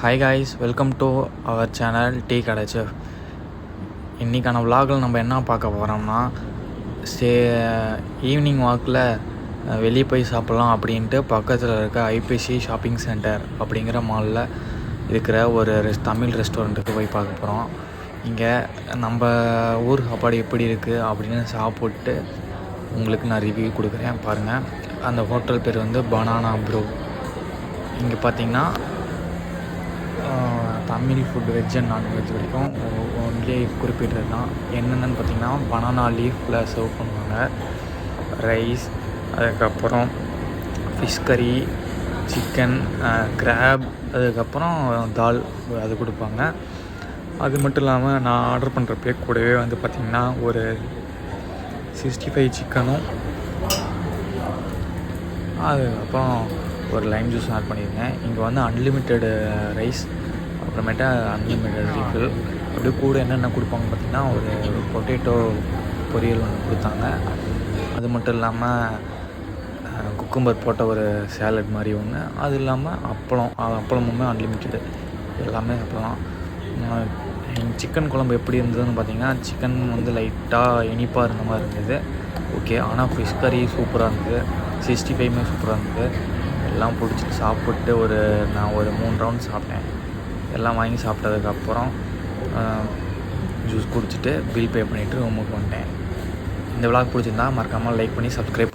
Hi guys welcome to our channel tea கடைச்சு இன்றைக்கான விலாகில் நம்ம என்ன பார்க்க போகிறோம்னா சே ஈவினிங் வாக்கில் வெளியே போய் சாப்பிட்லாம் அப்படின்ட்டு பக்கத்தில் இருக்க ஐபிசி ஷாப்பிங் சென்டர் அப்படிங்கிற மாலில் இருக்கிற ஒரு ரெஸ் தமிழ் ரெஸ்டாரண்ட்டுக்கு போய் பார்க்க போகிறோம் இங்கே நம்ம ஊர் சாப்பாடு எப்படி இருக்குது அப்படின்னு சாப்பிட்டு உங்களுக்கு நான் ரிவ்யூ கொடுக்குறேன். பாருங்கள் அந்த ஹோட்டல் பேர் வந்து பனானா ப்ரோ இங்கே பார்த்தீங்கன்னா Tamil food veg and non veg வரைக்கும் ஒன்லி குறிப்பிட்டது தான். என்னென்னு பார்த்தீங்கன்னா பனானா லீஃபில் சர்வ் பண்ணுவாங்க. ரைஸ் அதுக்கப்புறம் ஃபிஷ் கறி சிக்கன் கிராப் அதுக்கப்புறம் தால் அது கொடுப்பாங்க. அது மட்டும் இல்லாமல் நான் ஆர்டர் பண்ணுறப்பே கூடவே வந்து பார்த்திங்கன்னா ஒரு சிக்ஸ்டி ஃபைவ் சிக்கனும் அதுக்கப்புறம் ஒரு லைம் ஜூஸ் ஆட் பண்ணியிருந்தேன் இங்கே வந்து அன்லிமிட்டெடு ரைஸ் uh, அப்புறமேட்டா அன்லிமிட்டெட் ரீஃபில் அப்படியே கூட என்னென்ன கொடுப்பாங்கன்னு பார்த்தீங்கன்னா ஒரு பொட்டேட்டோ பொரியல் ஒன்று கொடுத்தாங்க. அது மட்டும் இல்லாமல் குக்கும்பர் uh, போட்ட ஒரு சேலட் மாதிரி ஒன்று அது இல்லாமல் அப்பளம் அப்பளமுமே அன்லிமிட்டெடு எல்லாமே சாப்பிடலாம் சிக்கன் குழம்பு எப்படி இருந்ததுன்னு பார்த்தீங்கன்னா சிக்கன் வந்து லைட்டாக இனிப்பாக இருந்த மாதிரி இருந்தது. ஓகே ஆனால் ஃபிஷ் கறி சூப்பராக இருந்தது. சிக்ஸ்டி ஃபைவ்மே சூப்பராக இருந்தது. எல்லாம் பிடிச்சிட்டு சாப்பிட்டு ஒரு நான் ஒரு மூணு ரவுண்ட் சாப்பிட்டேன். எல்லாம் வாங்கி சாப்பிட்டதுக்கப்புறம் ஜூஸ் குடிச்சிட்டு பில் பே பண்ணிவிட்டு ரூமுக்கு வந்துட்டேன். இந்த விளாக் பிடிச்சிருந்தா மறக்காமல் லைக் பண்ணி சப்ஸ்கிரைப்